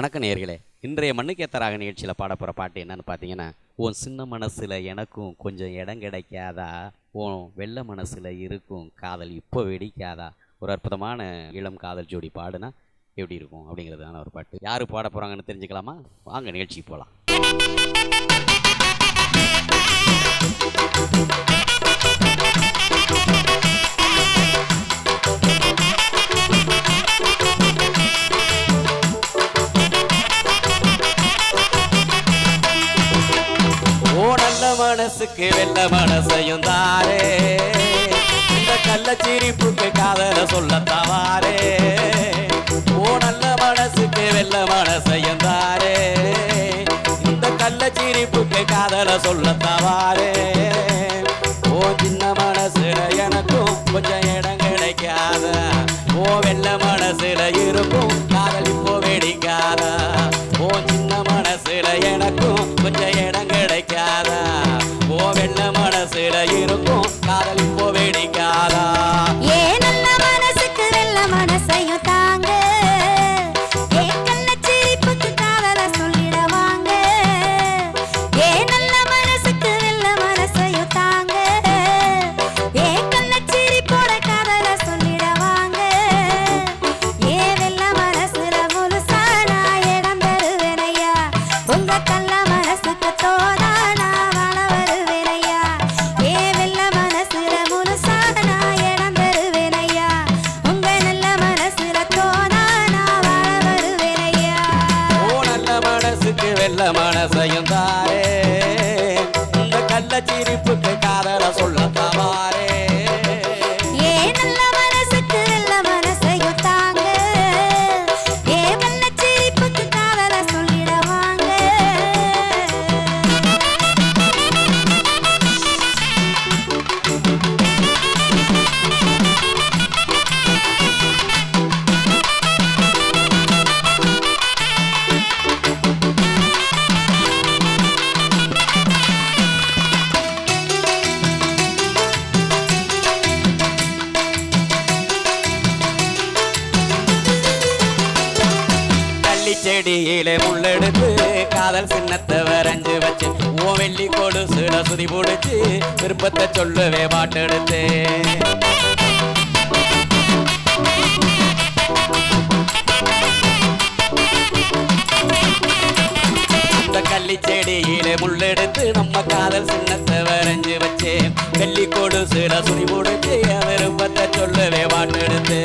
வணக்க நேர்களே இன்றைய மண்ணுக்கேத்தராக நிகழ்ச்சியில் பாட பாட்டு என்னன்னு பார்த்தீங்கன்னா உன் சின்ன மனசில் எனக்கும் கொஞ்சம் இடம் கிடைக்காதா? உன் வெள்ளை மனசில் இருக்கும் காதல் இப்போ வெடிக்காதா? ஒரு அற்புதமான இளம் காதல் ஜோடி பாடுனா எப்படி இருக்கும்? அப்படிங்கிறதான ஒரு பாட்டு. யார் பாட போகிறாங்கன்னு தெரிஞ்சுக்கலாமா? வாங்க நிகழ்ச்சிக்கு போகலாம் மனசுக்கு வெள்ள மனசையும் தாரே. இந்த கள்ள சிரிப்புக்கு காதல சொல்ல தவாரே ஓ நல்ல மனசுக்கு வெள்ள மனசையும் தாரே. இந்த கள்ள சிரிப்புக்கு காதல சொல்ல தவாரே ஓ சின்ன மனசுல எனக்கும் கொஞ்சம் இடம் கிடைக்காத. ஓ வெள்ள மனசுல இருக்கும் காதல் இப்போ வெடிக்காத. ஓ சின்ன மனசுல எனக்கும் கொஞ்சம் இடம் இந்த வெள்ளி செடியிலே முள்ளெடுத்து காதல் சின்னத்தை வரைஞ்சு வச்சு ஓ வெள்ளி கொடு சில சுதி பிடிச்சு விருப்பத்தை சொல்லவே பாட்டெடுத்து கள்ளி செடியிலே முள்ளெடுத்து நம்ம காதல் சின்னத்தை வரைஞ்சு வச்சு வெள்ளி கொலுசுல சுதி பிடிச்சு விருப்பத்தை சொல்லவே பாட்டெடுத்து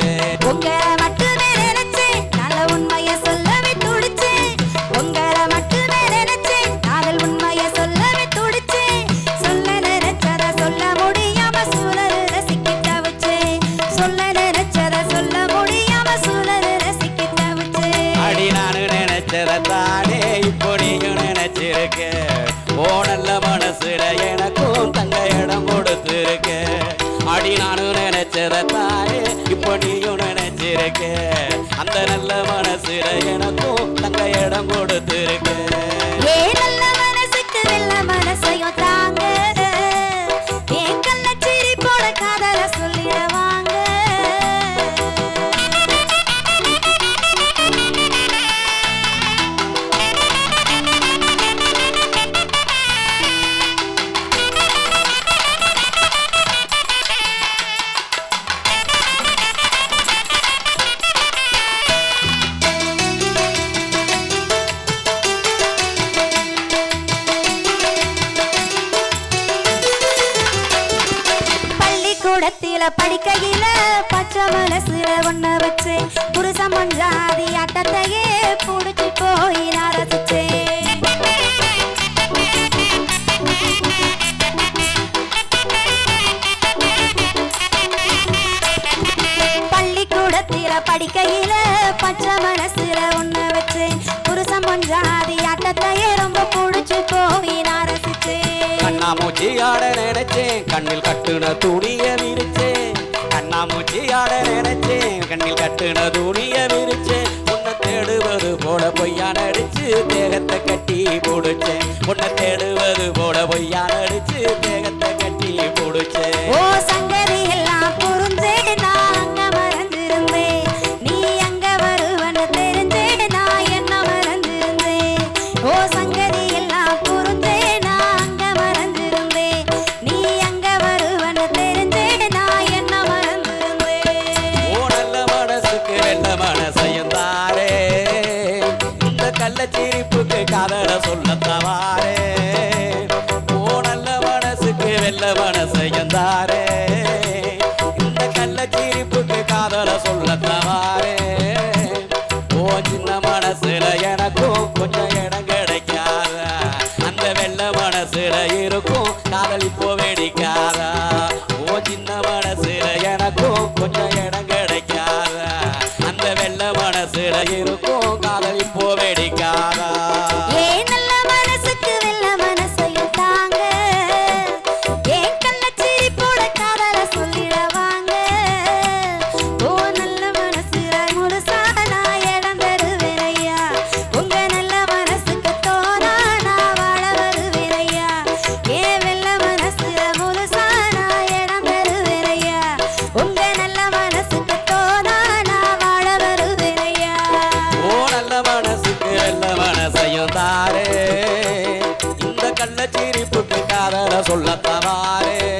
நானும் நினைச்சத தானே இப்போ நீயும் நினைச்சிருக்க. அந்த நல்ல மனசுல எனக்கும் படிக்கையில பச்சை மனசுல ஒண்ண வச்சு புருஷம் மஞ்சாதி ஆட்டத்தையே புடிச்சு போய் நான் பள்ளிக்கூடத்தில படிக்கையில பச்சை மனசுல ஒண்ண வச்சு புருஷம் மஞ்சாதி ஆட்டத்தையே ரொம்ப புடிச்சு போய் நான் ரசிச்சேன் கண்ணாமூச்சி ஆட நினைச்சேன் கண்ணில் கட்டுன துணிய விரிச்சேன் கண்ணாமூச்சி ஆட நினைச்சேன். கண்ணில் கட்டுன துணிய விரிச்சேன். உன்னை தேடுவது போல பொய்யா நடிச்சு தேகத்தை கட்டி போடுச்சேன். உன்னை தேடுவது போல பொய்யா நடிச்சு தேக சொல்லத்தவாரே ஓ நல்ல மனசுக்கு வெள்ள மனசையந்தாரே இந்த கள்ள சிரிப்புக்கு காதல சொல்லத்தவாரே ஓ சின்ன மனசுல எனக்கும் கொஞ்சம் இடம் கிடைக்காத. அந்த வெள்ள மனசுல இருக்கும் காதல் இப்போ வெடிக்காதா. ஓ சின்ன மனசுல எனக்கும் கொஞ்சம் இடம் கிடைக்காத. அந்த வெள்ள மனசுல இருக்கும் தாரே